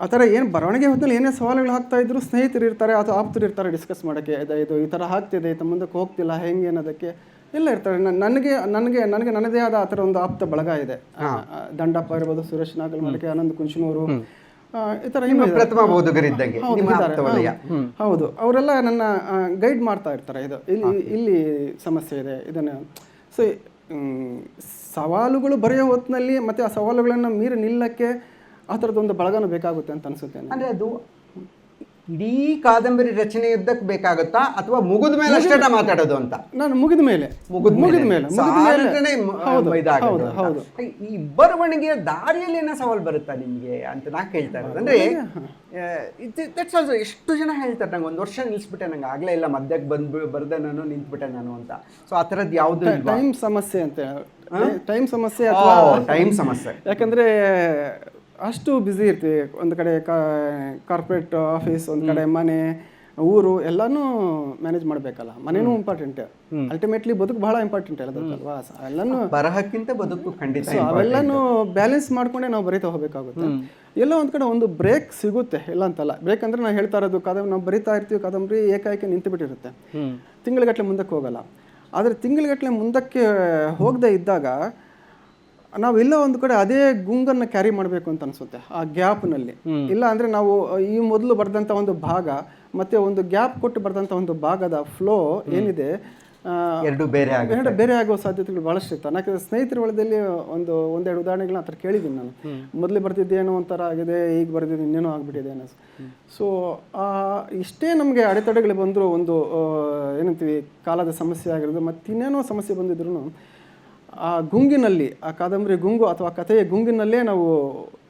ಆ, ಥರ ಏನು ಬರವಣಿಗೆ ಹೊತ್ತಲ್ಲಿ ಏನೇ ಸವಾಲುಗಳು ಹಾಕ್ತಾ ಇದ್ರು ಸ್ನೇಹಿತರು ಇರ್ತಾರೆ ಅಥವಾ ಆಪ್ತರು ಇರ್ತಾರೆ ಡಿಸ್ಕಸ್ ಮಾಡೋಕ್ಕೆ ಇದು ಇದು ಈ ಥರ ಆಗ್ತಿದೆ ಇದು ಮುಂದಕ್ಕೆ ಹೋಗ್ತಿಲ್ಲ ಹೆಂಗೆ ಅನ್ನೋದಕ್ಕೆ ಎಲ್ಲ ಇರ್ತಾರೆ. ನನಗೆ ನನಗೆ ನನಗೆ ನನ್ನದೇ ಆದ ಆ ಥರ ಒಂದು ಆಪ್ತ ಬಳಗ ಇದೆ. ದಂಡಪ್ಪ ಇರ್ಬೋದು ಸುರೇಶ್ ನಾಗಲ್ಮಡಿಕೆ ಆನಂದ್ ಕುಂಚನೂರು ಈ ಥರ. ಪ್ರಥಮ ಓದುಗರಿದ್ದಂಗೆ. ಹೌದು ಅವರೆಲ್ಲ ನನ್ನ ಗೈಡ್ ಮಾಡ್ತಾ ಇರ್ತಾರೆ. ಇದು ಇಲ್ಲಿ ಇಲ್ಲಿ ಸಮಸ್ಯೆ ಇದೆ. ಇದನ್ನು ಸೊ ಸವಾಲುಗಳು ಬರೆಯೋ ಹೊತ್ತಿನಲ್ಲಿ ಮತ್ತೆ ಆ ಸವಾಲುಗಳನ್ನು ಮೀರಿ ನಿಲ್ಲಕ್ಕೆ ಆ ಒಂದು ಬಳಗನ ಬೇಕಾಗುತ್ತೆ ಅಂತ ಅನಿಸುತ್ತೆ ಅಂದ್ರೆ ಅದು ಇಡೀ ಕಾದಂಬರಿ ರಚನೆ ರಚನೆಯುದ್ದಕ್ಕೆ ಬೇಕಾಗುತ್ತಾ? ಅಥವಾ ಮುಗಿದ ಮೇಲೆ ಅಷ್ಟೇ ಮಾತಾಡೋದು ಅಂತ? ನಾನು ಮುಗಿದ ಮೇಲೆ. ಮುಗಿದ ಮುಗಿದ ಮೇಲೆ. ಹೌದು ಹೌದು. ಈ ಬರವಣಿಗೆಯ ದಾರಿಯಲ್ಲಿ ಏನೋ ಸವಾಲು ಬರುತ್ತಾ ನಿಮಗೆ ಅಂತ ನಾ ಕೇಳ್ತಾ ಇರೋದು? ಅಂದ್ರೆ ದಟ್ಸ್ ಆಲ್ಸೋ ಎಷ್ಟು ಜನ ಹೇಳ್ತಾರೆ ನಂಗೆ ಒಂದು ವರ್ಷ ನಿಲ್ಲಿಸ್ಬಿಟ್ಟೆ ನಂಗೆ ಆಗ್ಲೇ ಇಲ್ಲ ಮಧ್ಯಕ್ಕೆ ಬಂದು ಬರ್ದೆ ನಾನು ನಿಂತ್ಬಿಟ್ಟೆ ನಾನು ಅಂತ. ಸೊ ಆ ಥರದ್ದು ಯಾವುದು ಟೈಮ್ ಸಮಸ್ಯೆ ಅಂತ. ಟೈಮ್ ಸಮಸ್ಯೆ ಅಥವಾ ಟೈಮ್ ಸಮಸ್ಯೆ. ಯಾಕಂದ್ರೆ ಅಷ್ಟು ಬ್ಯುಸಿ ಇರ್ತೀವಿ. ಒಂದು ಕಡೆ ಕಾರ್ಪೊರೇಟ್ ಆಫೀಸ್ ಒಂದು ಕಡೆ ಮನೆ ಊರು ಎಲ್ಲಾನು ಮ್ಯಾನೇಜ್ ಮಾಡಬೇಕಲ್ಲ. ಮನೇನೂ ಇಂಪಾರ್ಟೆಂಟ್ ಅಲ್ಟಿಮೇಟ್ಲಿ ಬದುಕು ಬಹಳ ಇಂಪಾರ್ಟೆಂಟ್ ಅಲ್ವಾ ಎಲ್ಲನೂ ಬರಹಕ್ಕಿಂತ ಬದುಕು ಖಂಡಿತ ಅವೆಲ್ಲನೂ ಬ್ಯಾಲೆನ್ಸ್ ಮಾಡ್ಕೊಂಡೆ ನಾವು ಬರೀತಾ ಹೋಗಬೇಕಾಗುತ್ತೆ. ಎಲ್ಲೋ ಒಂದು ಕಡೆ ಒಂದು ಬ್ರೇಕ್ ಸಿಗುತ್ತೆ ಇಲ್ಲ ಅಂತಲ್ಲ. ಬ್ರೇಕ್ ಅಂದ್ರೆ ನಾವು ಹೇಳ್ತಾ ಇರೋದು ಕಾದಂಬರಿ ನಾವು ಬರಿತಾ ಇರ್ತೀವಿ ಕಾದಂಬರಿ ಏಕಾಏಕಿ ನಿಂತು ಬಿಟ್ಟಿರುತ್ತೆ ತಿಂಗಳಗಟ್ಟಲೆ ಮುಂದಕ್ಕೆ ಹೋಗಲ್ಲ. ಆದರೆ ತಿಂಗಳಗಟ್ಟಲೆ ಮುಂದಕ್ಕೆ ಹೋಗದೆ ಇದ್ದಾಗ ನಾವು ಎಲ್ಲ ಒಂದು ಕಡೆ ಅದೇ ಗುಂಗನ್ನು ಕ್ಯಾರಿ ಮಾಡಬೇಕು ಅಂತ ಅನಿಸುತ್ತೆ ಆ ಗ್ಯಾಪ್ನಲ್ಲಿ ಇಲ್ಲ ಅಂದರೆ ನಾವು ಈ ಮೊದಲು ಬರೆದಂಥ ಒಂದು ಭಾಗ ಮತ್ತೆ ಒಂದು ಗ್ಯಾಪ್ ಕೊಟ್ಟು ಬರೆದಂಥ ಒಂದು ಭಾಗದ ಫ್ಲೋ ಏನಿದೆ ಎರಡು ಬೇರೆ ಆಗುತ್ತೆ. ಬೇರೆ ಆಗುವ ಸಾಧ್ಯತೆಗಳು ಬಹಳಷ್ಟು ಇತ್ತು ಯಾಕಂದ್ರೆ ಸ್ನೇಹಿತರ ಒಳದಲ್ಲಿ ಒಂದು ಒಂದೆರಡು ಉದಾಹರಣೆಗಳನ್ನ ಆ ಥರ ಕೇಳಿದ್ದೀನಿ ನಾನು. ಮೊದಲು ಬರ್ತಿದ್ದೇನೋ ಒಂಥರ ಆಗಿದೆ ಈಗ ಬರ್ತಿದ್ದು ಇನ್ನೇನೋ ಆಗಿಬಿಟ್ಟಿದೆ ಅನ್ನೋ ಸೊ ಇಷ್ಟೇ ನಮಗೆ ಅಡೆತಡೆಗಳು ಬಂದರೂ ಒಂದು ಏನಂತೀವಿ ಕಾಲದ ಸಮಸ್ಯೆ ಆಗಿರೋದು ಮತ್ತು ಇನ್ನೇನೋ ಸಮಸ್ಯೆ ಬಂದಿದ್ರು ಆ ಗುಂಗಿನಲ್ಲಿ ಆ ಕಾದಂಬರಿ ಗುಂಗು ಅಥವಾ ಕಥೆಯ ಗುಂಗಿನಲ್ಲೇ ನಾವು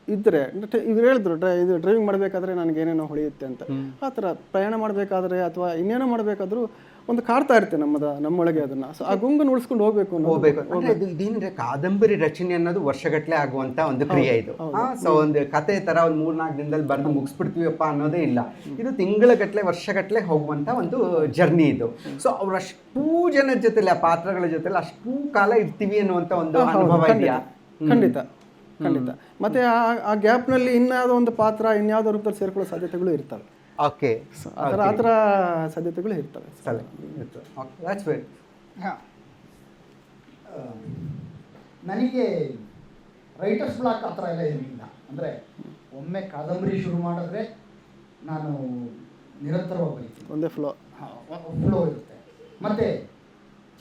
ಇದ್ದರೆ ಇವ್ರು ಹೇಳಿದ್ರು ಇದು ಡ್ರೈವಿಂಗ್ ಮಾಡಬೇಕಾದ್ರೆ ನನಗೆ ಏನೇನೋ ಹೊಳೆಯುತ್ತೆ ಅಂತ. ಆ ಥರ ಪ್ರಯಾಣ ಮಾಡಬೇಕಾದ್ರೆ ಅಥವಾ ಇನ್ನೇನೋ ಮಾಡಬೇಕಾದ್ರೂ ಒಂದು ಕಾಡ್ತಾ ಇರುತ್ತೆ ನಮ್ಮದ ನಮ್ಮೊಳಗೆ ಅದನ್ನ. ಸೊ ಆ ಗುಂಗನ್ ಉಳಿಸ್ಕೊಂಡು ಹೋಗ್ಬೇಕು ಹೋಗ್ಬೇಕು. ಅಂದ್ರೆ ಇದು ಇದೇನಂದ್ರೆ ಕಾದಂಬರಿ ರಚನೆ ಅನ್ನೋದು ವರ್ಷಗಟ್ಟಲೆ ಆಗುವಂತ ಒಂದು ಕ್ರಿಯೆ ಇದು. ಸೊ ಒಂದು ಕತೆ ತರ ಒಂದು ಮೂರ್ನಾಲ್ಕು ದಿನದಲ್ಲಿ ಬರೆದು ಮುಗಿಸ್ಬಿಡ್ತೀವಪ್ಪ ಅನ್ನೋದೇ ಇಲ್ಲ. ಇದು ತಿಂಗಳ ವರ್ಷಗಟ್ಟಲೆ ವರ್ಷಗಟ್ಲೆ ಹೋಗುವಂತ ಒಂದು ಜರ್ನಿ ಇದು. ಸೊ ಅವ್ರ ಅಷ್ಟೂ ಜನದ ಜೊತೆಲಿ ಆ ಪಾತ್ರಗಳ ಜೊತೆಲಿ ಅಷ್ಟೂ ಕಾಲ ಇರ್ತೀವಿ ಅನ್ನುವಂತ ಒಂದು ಅನುಭವ ಇದೆಯಾ? ಖಂಡಿತ. ಖಂಡಿತ. ಮತ್ತೆ ಆ ಆ ಗ್ಯಾಪ್ನಲ್ಲಿ ಇನ್ಯಾವುದೋ ಒಂದು ಪಾತ್ರ ಇನ್ಯಾವುದೋ ರೂಪದಲ್ಲಿ ಸೇರ್ಕೊಳ್ಳೋ ಸಾಧ್ಯತೆಗಳು ಇರ್ತವೆ. ಓಕೆ ಸೊ ಆ ಥರ ಆ ಥರ ಸಾಧ್ಯತೆಗಳು ಇರ್ತವೆ. ಸರಿ. ದಟ್ಸ್ ವೆಲ್ ಹಾಂ. ನನಗೆ ರೈಟರ್ಸ್ ಬ್ಲಾಕ್ ಆ ಥರ ಎಲ್ಲ ಏನಿಲ್ಲ. ಅಂದರೆ ಒಮ್ಮೆ ಕಾದಂಬರಿ ಶುರು ಮಾಡಿದ್ರೆ ನಾನು ನಿರಂತರವಾಗಿ ಬರೀತೀನಿ. ಒಂದೇ ಫ್ಲೋ ಹಾಂ ಫ್ಲೋ ಇರುತ್ತೆ. ಮತ್ತು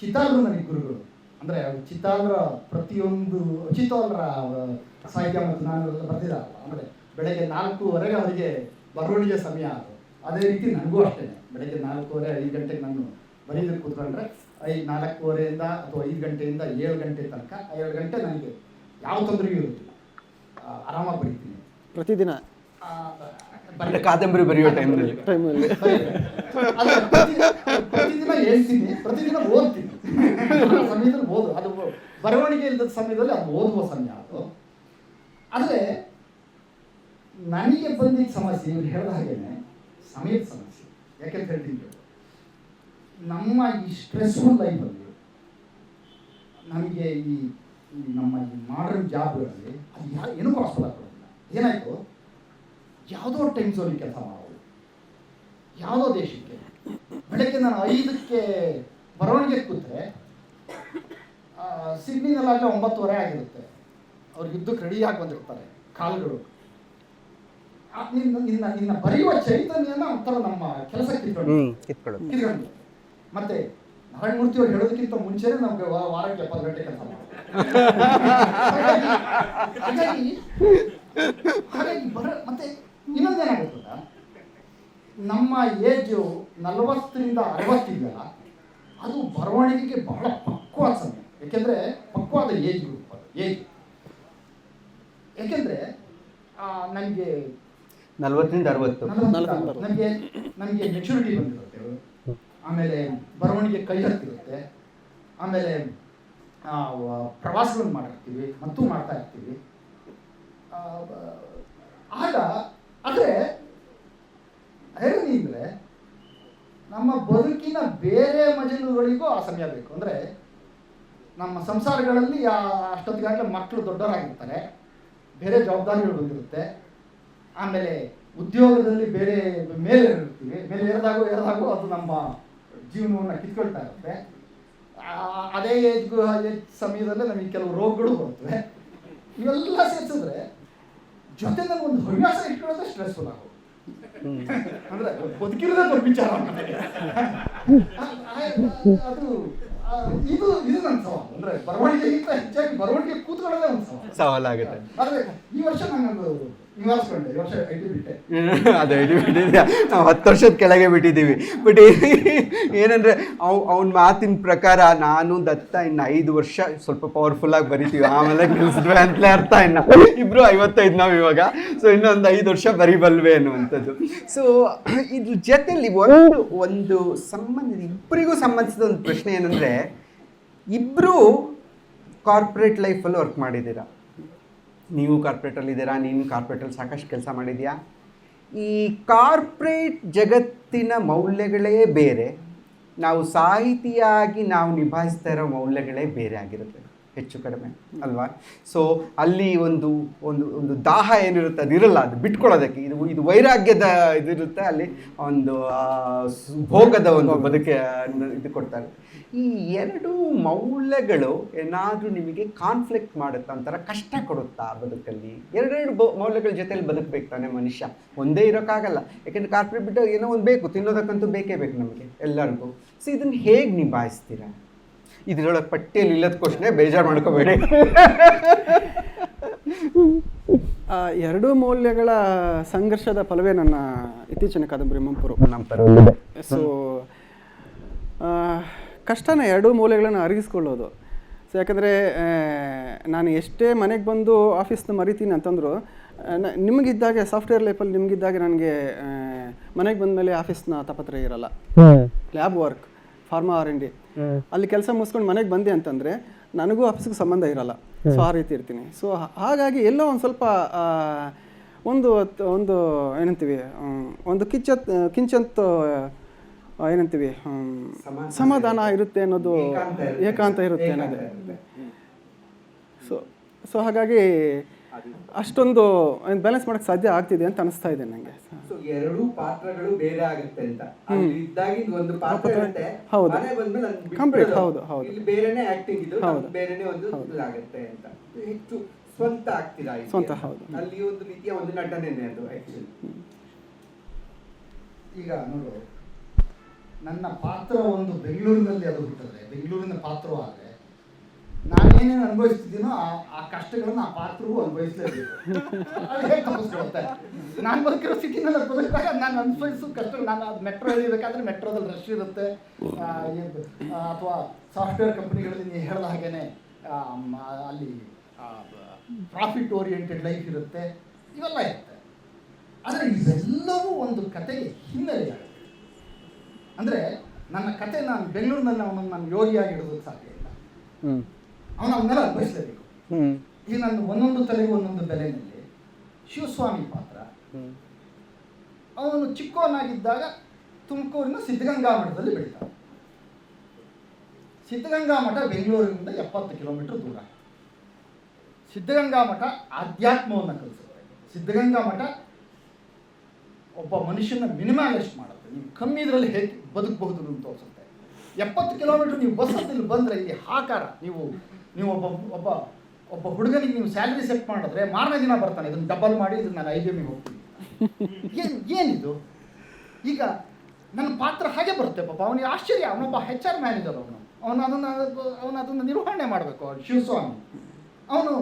ಚಿತ್ತಾಲರು ನನಗೆ ಗುರುಗಳು. ಅಂದರೆ ಚಿತ್ತಾಲರ ಪ್ರತಿಯೊಂದು ಚಿತ್ತಾಲರ ಸಾಹಿತ್ಯ ಮತ್ತು ನಾನು ಬರ್ತಿದ್ದಾರಲ್ಲ ಅಂದರೆ ಬೆಳಗ್ಗೆ ನಾಲ್ಕೂವರೆಗೆ ಅವರಿಗೆ ಬರವಣಿಗೆ ಸಮಯ ಅದು ಅದೇ ರೀತಿ ನನಗೂ ಅಷ್ಟೇ. ಬೆಳಗ್ಗೆ ನಾಲ್ಕೂವರೆ ಐದು ಗಂಟೆಗೆ ನಾನು ಬರೀದಕ್ಕೆ ಕೂತ್ಕೊಂಡ್ರೆ ಐದು ನಾಲ್ಕೂವರೆಯಿಂದ ಅಥವಾ ಐದು ಗಂಟೆಯಿಂದ ಏಳು ಗಂಟೆ ತನಕ ಏಳು ಗಂಟೆ ನನಗೆ ಯಾವ ತೊಂದರೆಯೂ ಇರುತ್ತಿಲ್ಲ ಆರಾಮಾಗಿ ಬರೀತೀನಿ. ಪ್ರತಿದಿನ? ಕಾದಂಬರಿ ಬರೆಯೋ ಟೈಮಲ್ಲಿ. ಟೈಮಲ್ಲಿ ಪ್ರತಿದಿನ ಹೇಳ್ತೀನಿ ಪ್ರತಿದಿನ ಓದ್ತೀನಿ. ಸಮಯದಲ್ಲಿ ಓದು. ಅದು ಬರವಣಿಗೆ ಇಲ್ಲದ ಸಮಯದಲ್ಲಿ ಅದು ಓದುವ ಸಮಯ ಅದು ಆದರೆ ನನಗೆ ಬಂದಿದ್ದ ಸಮಸ್ಯೆ, ಇವ್ರು ಹೇಳಿದ ಹಾಗೇನೆ, ಸಮಯದ ಸಮಸ್ಯೆ. ಯಾಕೆಂತ ಹೇಳ್ತೀನಿ ನಮ್ಮ ಈ ಸ್ಟ್ರೆಸ್ಫುಲ್ ಲೈಫಲ್ಲಿ ನಮಗೆ ಈ ನಮ್ಮ ಈ ಮಾಡರ್ನ್ ಜಾಬ್ಗಳಲ್ಲಿ ಅದು ಯಾ ಏನೂ ಪಾಸಿಬಲ್ ಆಗ್ತಿಲ್ಲ ಏನಾಯಿತು? ಯಾವುದೋ ಟೈಮ್ ಝೋನಿಗೆ ಕೆಲಸ ಮಾಡೋದು. ಯಾವುದೋ ದೇಶಕ್ಕೆ. ಬೆಳಗ್ಗೆ ನಾನು ಐದಕ್ಕೆ ಬರವಣಿಗೆ ಕೂತ್ರೆ ಸಿಡ್ನಿನಲ್ಲಾಗಲೇ ಒಂಬತ್ತುವರೆ ಆಗಿರುತ್ತೆ. ಅವ್ರಿಗೆ ಯುದ್ಧಕ್ಕೆ ಆಗಿ ಬಂದಿರ್ತಾರೆ? ಕಾಲುಗಳು. ನಿನ್ನ ನಿನ್ನ ನಿನ್ನ ಬರೆಯುವ ಚೈತನ್ಯನ ಒಂಥರ ನಮ್ಮ ಕೆಲಸಕ್ಕೆ ಕಿತ್ಕೊಂಡು ಮತ್ತೆ ನಾರಾಯಣ ಮೂರ್ತಿ ಅವ್ರು ಹೇಳೋದಕ್ಕಿಂತ ಮುಂಚೆನೆ ನಮ್ಗೆ ವಾರಕ್ಕೆ ಎಪ್ಪತ್ತು ಗಂಟೆ ಕೆಲಸ ಹಾಗಾಗಿ ಹಾಗಾಗಿ ಬರ ಮತ್ತೆ ಇನ್ನೊಂದೇನಾಗುತ್ತೆ ಗೊತ್ತಾ? ನಮ್ಮ ಏಜು ನಲವತ್ತರಿಂದ ಅರವತ್ತಿದೆಯಲ್ಲ ಅದು ಬರವಣಿಗೆಗೆ ಬಹಳ ಪಕ್ವಾದ ಸಮಯ ಯಾಕೆಂದ್ರೆ ಪಕ್ವಾದ ಏಜ್ ಗ್ರೂಪ್ ಅದು ಏಜ್ ಯಾಕೆಂದ್ರೆ ನನಗೆ ನಲ್ವತ್ತರಿಂದ ಅರವತ್ತು. ನಮಗೆ ನಮಗೆ ಮೆಚುರಿಟಿ ಬಂದಿರುತ್ತೆ ಆಮೇಲೆ ಬರವಣಿಗೆ ಕೈ ಹತ್ತಿರುತ್ತೆ. ಆಮೇಲೆ ಪ್ರವಾಸಗಳನ್ನು ಮಾಡಿರ್ತೀವಿ ಮತ್ತು ಮಾಡ್ತಾ ಇರ್ತೀವಿ. ಆಗ ಆದರೆ ಅಂದರೆ ನಮ್ಮ ಬದುಕಿನ ಬೇರೆ ಮಜಲುಗಳಿಗೂ ಆ ಸಮಯ ಬೇಕು. ಅಂದರೆ ನಮ್ಮ ಸಂಸಾರಗಳಲ್ಲಿ ಆ ಅಷ್ಟೊತ್ತಿಗಾಗಲೇ ಮಕ್ಕಳು ದೊಡ್ಡವರಾಗಿರ್ತಾರೆ. ಬೇರೆ ಜವಾಬ್ದಾರಿಗಳು ಬಂದಿರುತ್ತೆ. ಆಮೇಲೆ ಉದ್ಯೋಗದಲ್ಲಿ ಬೇರೆ ಮೇಲೆ ಇರ್ತೀವಿ ಮೇಲೆ ಏರಿದಾಗೂ ಏರಿದಾಗೂ ಅದು ನಮ್ಮ ಜೀವನವನ್ನು ಕಿತ್ಕೊಳ್ತಾ ಇರುತ್ತೆ. ಅದೇ ಏಜ್ ಏಜ್ ಸಮಯದಲ್ಲೇ ನಮಗೆ ಕೆಲವು ರೋಗಗಳು ಬರ್ತವೆ. ಇವೆಲ್ಲ ಸೇರಿಸಿದ್ರೆ ಜೊತೆನಲ್ಲಿ ಒಂದು ಹವ್ಯಾಸ ಇಟ್ಕೊಳ್ಳೋದೇ ಸ್ಟ್ರೆಸ್ಫುಲ್ ಆಗೋದು. ಅಂದ್ರೆ ಬದುಕಿರೋದೇ ದೊಡ್ಡ ವಿಚಾರ ಅದು ಇದು ಇದು ನನ್ನ ಸವಾಲು. ಅಂದ್ರೆ ಬರವಣಿಗೆಗಿಂತ ಹೆಚ್ಚಾಗಿ ಬರವಣಿಗೆ ಕೂತ್ಕೊಳ್ಳೋದೇ ಒಂದು ಸವಾಲು. ಸವಾಲಾಗುತ್ತೆ. ಆದ್ರೆ ಈ ವರ್ಷ ನಾನು ವರ್ಷ ಐ ಟಿ ಅದು ನಾವು ಹತ್ತು ವರ್ಷದ ಕೆಳಗೆ ಬಿಟ್ಟಿದ್ದೀವಿ. ಬಟ್ ಏನಂದ್ರೆ, ಅವ್, ಅವನ ಮಾತಿನ ಪ್ರಕಾರ ನಾನು ದತ್ತ ಇನ್ನು ಐದು ವರ್ಷ ಸ್ವಲ್ಪ ಪವರ್ಫುಲ್ ಆಗಿ ಬರಿತೀವಿ. ಆಮೇಲೆ ಕೆಲಸದ್ವಿ ಅಂತಲೇ ಅರ್ಥ ಇನ್ನು. ಇಬ್ರು ಐವತ್ತೈದು ನಾವು ಇವಾಗ. ಸೊ ಇನ್ನೊಂದು ಐದು ವರ್ಷ ಬರಿಬಲ್ವೇ ಅನ್ನುವಂಥದ್ದು. ಸೊ ಇದ್ರ ಜೊತೆಯಲ್ಲಿ ಒಂದು ಒಂದು ಸಂಬಂಧ ಇಬ್ಬರಿಗೂ ಸಂಬಂಧಿಸಿದ ಒಂದು ಪ್ರಶ್ನೆ ಏನಂದ್ರೆ ಇಬ್ಬರು ಕಾರ್ಪೊರೇಟ್ ಲೈಫಲ್ಲಿ ವರ್ಕ್ ಮಾಡಿದ್ದೀರಾ? ನೀವು ಕಾರ್ಪೊರೇಟಲ್ಲಿ ಇದ್ದೀರಾ? ನೀನು ಕಾರ್ಪೊರೇಟಲ್ಲಿ ಸಾಕಷ್ಟು ಕೆಲಸ ಮಾಡಿದ್ಯಾ ಈ ಕಾರ್ಪೊರೇಟ್ ಜಗತ್ತಿನ ಮೌಲ್ಯಗಳೇ ಬೇರೆ. ನಾವು ಸಾಹಿತಿಯಾಗಿ ನಾವು ನಿಭಾಯಿಸ್ತಾ ಇರೋ ಮೌಲ್ಯಗಳೇ ಬೇರೆ ಆಗಿರುತ್ತೆ. ಹೆಚ್ಚು ಕಡಿಮೆ, ಅಲ್ವಾ? ಸೊ ಅಲ್ಲಿ ಒಂದು ಒಂದು ಒಂದು ದಾಹ ಏನಿರುತ್ತೆ ಅದಿರಲ್ಲ, ಅದು ಬಿಟ್ಕೊಳ್ಳೋದಕ್ಕೆ. ಇದು ಇದು ವೈರಾಗ್ಯದ ಇದಿರುತ್ತೆ, ಅಲ್ಲಿ ಒಂದು ಭೋಗದ ಒಂದು ಬದುಕೆ ಇದು ಕೊಡ್ತಾರೆ. ಈ ಎರಡು ಮೌಲ್ಯಗಳು ಏನಾದರೂ ನಿಮಗೆ ಕಾನ್ಫ್ಲಿಕ್ಟ್ ಮಾಡುತ್ತಾ, ಒಂಥರ ಕಷ್ಟ ಕೊಡುತ್ತಾ ಬದುಕಲ್ಲಿ? ಎರಡೆರಡು ಮೌಲ್ಯಗಳ ಜೊತೆಯಲ್ಲಿ ಬದುಕಬೇಕು ತಾನೆ ಮನುಷ್ಯ? ಒಂದೇ ಇರೋಕ್ಕಾಗಲ್ಲ. ಯಾಕೆಂದರೆ ಕಾರ್ಪೊರೇಟ್ ಬಿಟ್ಟು ಏನೋ ಒಂದು ಬೇಕು, ತಿನ್ನೋದಕ್ಕಂತೂ ಬೇಕೇ ಬೇಕು ನಮಗೆ, ಎಲ್ಲರಿಗೂ. ಸೊ ಇದನ್ನು ಹೇಗೆ ನಿಭಾಯಿಸ್ತೀರಾ? ಇದರೊಳಗೆ ಪಟ್ಟಿಯಲ್ಲಿ ಇಲ್ಲದ ಕ್ವಶನೇ ಬೇಜಾರು ಮಾಡ್ಕೋಬೇಡಿ. ಆ ಎರಡೂ ಮೌಲ್ಯಗಳ ಸಂಘರ್ಷದ ಫಲವೇ ನನ್ನ ಇತ್ತೀಚಿನ ಕಾದಂಬರಿ ಮಂಪುರು. ಸೊ ಕಷ್ಟನ ಎರಡೂ ಮೌಲ್ಯಗಳನ್ನು ಅರಗಿಸ್ಕೊಳ್ಳೋದು. ಸೊ ಯಾಕಂದರೆ ನಾನು ಎಷ್ಟೇ ಮನೆಗೆ ಬಂದು ಆಫೀಸ್ನ ಮರಿತೀನಿ ಅಂತಂದ್ರು ನಿಮಗಿದ್ದಾಗೆ ಸಾಫ್ಟ್ವೇರ್ ಲೈಫಲ್ಲಿ ನಿಮಗಿದ್ದಾಗೆ ನನಗೆ ಮನೆಗೆ ಬಂದ ಮೇಲೆ ಆಫೀಸ್ನ ತಪತ್ರ ಇರಲ್ಲ. Lab work pharma R N D ಅಲ್ಲಿ ಕೆಲಸ ಮುಗಿಸ್ಕೊಂಡು ಮನೆಗೆ ಬಂದೆ ಅಂತಂದ್ರೆ ನನಗೂ ಆಫೀಸ್ಗೆ ಸಂಬಂಧ ಇರಲ್ಲ. ಸೊ ಆ ರೀತಿ ಇರ್ತೀನಿ. ಸೊ ಹಾಗಾಗಿ ಎಲ್ಲೋ ಒಂದು ಸ್ವಲ್ಪ ಒಂದು ಒಂದು ಏನಂತೀವಿ ಒಂದು ಕಿಚ್ಚತ್ ಕಿಂಚಂತ ಏನಂತೀವಿ ಸಮಾಧಾನ ಇರುತ್ತೆ. ಅನ್ನೋದು ಏಕಾಂತ ಇರುತ್ತೆ. ಅನ್ನೋದು. ಸೊ ಸೊ ಹಾಗಾಗಿ ಅಷ್ಟೊಂದು ಬ್ಯಾಲೆನ್ಸ್ ಮಾಡೋಕ್ಕೆ ಸಾಧ್ಯ ಆಗ್ತಿದೆ ಅಂತ ಅನಿಸ್ತಾ ಇದೆ ನನಗೆ ಎರಡೂ ಪಾತ್ರಗಳು ಬೇರೆ ಆಗುತ್ತೆ ಅಂತ. ಇದ್ದಾಗಿ ಇದ್ದಾಗಿಂದ ಒಂದು ಪಾತ್ರ ಇರುತ್ತೆ. ಮನೆ ಬಂದ್ಮೇಲೆ ಹೌದು, ಹೌದು. ಇಲ್ಲಿ ಬೇರೆನೆ ಆಕ್ಟಿಂಗ್ ಇದು. ಬೇರೆನೆ ಒಂದು ಆಗುತ್ತೆ ಅಂತ. ಹೆಚ್ಚು ಸ್ವಂತ ಆಗ್ತಿಲ್ಲ ಸ್ವಂತ, ಹೌದು. ಅಲ್ಲಿ ಒಂದು ರೀತಿಯ ಒಂದು ನಟನೆನೆ ಅದು ಆಕ್ಚುಲಿ ಈಗ ನೋಡು. ನನ್ನ ಪಾತ್ರ ಒಂದು ಬೆಂಗಳೂರಿನಲ್ಲಿ ಅದು ಹುಟ್ಟಿದ್ರೆ ಬೆಂಗಳೂರಿನ ಪಾತ್ರವಾದರೆ ನಾನೇನೇನು ಅನುಭವಿಸ್ತಿದ್ದೀನೋ ಆ ಕಷ್ಟಗಳನ್ನ ಆ ಪಾತ್ರವೂ ಅನುಭವಿಸ್ಲೇಬೇಕು ನಾನು ಬದುಕಿರೋ ನಾನು ಅನುಭವಿಸೋ ಕಷ್ಟ ನಾನು ಅದು ಮೆಟ್ರೋ ಮೆಟ್ರೋದಲ್ಲಿ ರಶ್ ಇರುತ್ತೆ. ಅಥವಾ ಸಾಫ್ಟ್ವೇರ್ ಕಂಪ್ನಿಗಳಲ್ಲಿ ನೀವು ಹೇಳಿದ ಹಾಗೇನೆ ಅಲ್ಲಿ ಪ್ರಾಫಿಟ್ ಓರಿಯೆಂಟೆಡ್ ಲೈಫ್ ಇರುತ್ತೆ. ಇವೆಲ್ಲ ಇರುತ್ತೆ. ಆದರೆ ಇವೆಲ್ಲವೂ ಒಂದು ಕತೆಗೆ ಹಿನ್ನೆಲೆ ಅಂದರೆ ನನ್ನ ಕತೆ ನಾನು ಬೆಂಗಳೂರಿನಲ್ಲಿ ಅವನನ್ನು ನಾನು ಯೋಗಿಯಾಗಿ ಇಡೋದಕ್ಕೆ ಸಾಧ್ಯ ಇಲ್ಲ. ಅವನು ಅವನ್ನೆಲ್ಲ ಅನುಭವಿಸಲೇಬೇಕು ಈ ಈಗ ನನ್ನ ಒಂದೊಂದು ತಲೆಗೆ ಒಂದೊಂದು ಬೆಲೆನಲ್ಲಿ ಶಿವಸ್ವಾಮಿ ಪಾತ್ರ. ಅವನು ಚಿಕ್ಕವನಾಗಿದ್ದಾಗ ತುಮಕೂರಿನ ಸಿದ್ಧಗಂಗಾ ಮಠದಲ್ಲಿ ಬೆಳೀತಾನೆ. ಸಿದ್ಧಗಂಗಾ ಮಠ ಬೆಂಗಳೂರಿನಿಂದ ಎಪ್ಪತ್ತು ಕಿಲೋಮೀಟರ್ ದೂರ. ಸಿದ್ಧಗಂಗಾ ಮಠ ಆಧ್ಯಾತ್ಮವನ್ನು ಕಲಿಸುತ್ತೆ. ಸಿದ್ಧಗಂಗಾ ಮಠ ಒಬ್ಬ ಮನುಷ್ಯನ ಮಿನಿಮಲಿಸ್ಟ್ ಮಾಡುತ್ತೆ. ನೀವು ಕಮ್ಮಿ ಇದರಲ್ಲಿ ಹೇಗೆ ಬದುಕಬಹುದು ಅಂತ ತೋರಿಸುತ್ತೆ. ಎಪ್ಪತ್ತು ಕಿಲೋಮೀಟರ್ ನೀವು ಬಸ್ಸಲ್ಲಿ ಬಂದ್ರೆ ಬಂದರೆ ಇಲ್ಲಿ ಹಾಕಾರ ನೀವು ನೀವು ಒಬ್ಬ ಒಬ್ಬ ಒಬ್ಬ ಹುಡುಗನಿಗೆ ನೀವು ಸ್ಯಾಲ್ರಿ ಸೆಟ್ ಮಾಡಿದ್ರೆ ಮಾರನೇ ದಿನ ಬರ್ತಾನೆ, ಇದನ್ನು ಡಬಲ್ ಮಾಡಿ ಇದನ್ನು ನಾನು ಐ ಬಿ ಎಮ್ಗೆ ಹೋಗ್ತೀನಿ. ಏನು ಏನಿದು? ಈಗ ನನ್ನ ಪಾತ್ರ ಹಾಗೆ ಬರುತ್ತೆ ಪಾಪ, ಅವನಿಗೆ ಆಶ್ಚರ್ಯ, ಅವನೊಬ್ಬ ಹೆಚ್ ಆರ್ ಮ್ಯಾನೇಜರ್ ಅವನು. ಅವನು ಅದನ್ನು ಅವನು ಅದನ್ನು ನಿರ್ವಹಣೆ ಮಾಡಬೇಕು ಶಿವಸ್ವಾಮಿ. ಅವನು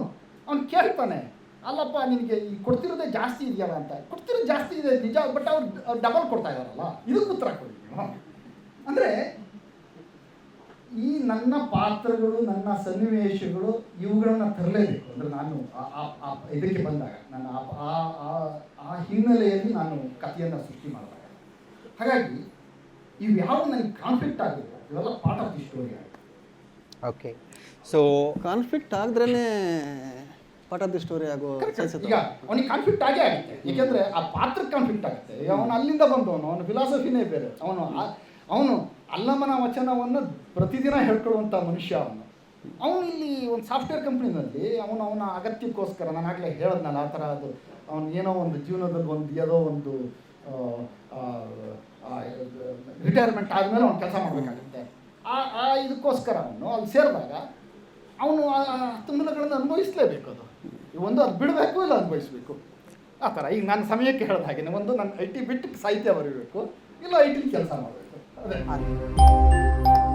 ಅವನು ಕೇಳ್ತಾನೆ, ಅಲ್ಲಪ್ಪ, ನಿನಗೆ ಈ ಕೊಡ್ತಿರೋದೇ ಜಾಸ್ತಿ ಇದೆಯಲ್ಲ ಅಂತ. ಕೊಡ್ತಿರೋದು ಜಾಸ್ತಿ ಇದೆ, ನಿಜ ಬಟ್ ಅವ್ರು ಡಬಲ್ ಕೊಡ್ತಾ ಇದಾರಲ್ಲ ಇದಕ್ಕೆ ಉತ್ತರ ಕೊಡಿ ಅಂದರೆ ಈ ನನ್ನ ಪಾತ್ರಗಳು ನನ್ನ ಸನ್ನಿವೇಶಗಳು ಇವುಗಳನ್ನ ತರಲೇಬೇಕು. ಅಂದರೆ ನಾನು ಇದಕ್ಕೆ ಬಂದಾಗ ನನ್ನ ಆ- ಆ- ಹಿನ್ನೆಲೆಯಲ್ಲಿ ನಾನು ಕಥೆಯನ್ನು ಸೃಷ್ಟಿ ಮಾಡಿದಾಗ. ಹಾಗಾಗಿ ಇವು ಯಾವ ನನಗೆ ಕಾನ್ಫ್ಲಿಕ್ಟ್ ಆಗಿದೆ ಇವೆಲ್ಲ ಪಾರ್ಟ್ ಆಫ್ ದಿ ಸ್ಟೋರಿ ಆಗಿದೆ. ಓಕೆ ಸೊ ಕಾನ್ಫ್ಲಿಕ್ಟ್ ಆಗಿದ್ರೇ ಪಾರ್ಟ್ ಆಫ್ ದಿ ಸ್ಟೋರಿ ಆಗೋ ಈಗ ಅವನಿಗೆ ಕಾನ್ಫ್ಲಿಕ್ಟ್ ಆಗೇ ಆಗುತ್ತೆ. ಏಕೆಂದರೆ ಆ ಪಾತ್ರಕ್ಕೆ ಕಾನ್ಫ್ಲಿಕ್ಟ್ ಆಗುತ್ತೆ. ಅವನು ಅಲ್ಲಿಂದ ಬಂದವನು ಅವನ ಫಿಲಾಸಫಿನೇ ಬೇರೆ. ಅವನು ಅವನು ಅಲ್ಲಮನ ವಚನವನ್ನು ಪ್ರತಿದಿನ ಹೇಳ್ಕೊಳ್ಳುವಂಥ ಮನುಷ್ಯ ಅವನು. ಅವನು ಇಲ್ಲಿ ಒಂದು ಸಾಫ್ಟ್ವೇರ್ ಕಂಪ್ನಿನಲ್ಲಿ, ಅವನು ಅವನ ಅಗತ್ಯಕ್ಕೋಸ್ಕರ, ನಾನು ಆಗಲೇ ಹೇಳದ್ನಲ್ಲ, ಆ ಥರ ಅದು, ಅವನು ಏನೋ ಒಂದು ಜೀವನದಲ್ಲಿ ಒಂದು, ಯಾವುದೋ ಒಂದು ರಿಟೈರ್ಮೆಂಟ್ ಆದಮೇಲೆ ಅವ್ನು ಕೆಲಸ ಮಾಡಬೇಕಾಗುತ್ತೆ. ಆ ಆ ಇದಕ್ಕೋಸ್ಕರ ಅವನು ಅಲ್ಲಿ ಸೇರಿದಾಗ ಅವನು ಆ ತುಂಗಲಗಳನ್ನು ಅನುಭವಿಸಲೇಬೇಕು ಅದು. ಒಂದು ಅದು ಬಿಡಬೇಕು ಇಲ್ಲ ಅನುಭವಿಸಬೇಕು. ಆ ಥರ. ಈಗ ನಾನು ಸಮಯಕ್ಕೆ ಹೇಳಿದ ಹಾಗೆ ಒಂದು ನಾನು ಐ ಟಿ ಬಿಟ್ಟು ಸಾಹಿತ್ಯ ಬರೀಬೇಕು, ಇಲ್ಲ ಐ ಟಿ ಕೆಲಸ ಮಾಡಬೇಕು. ಅದೇ ಅದು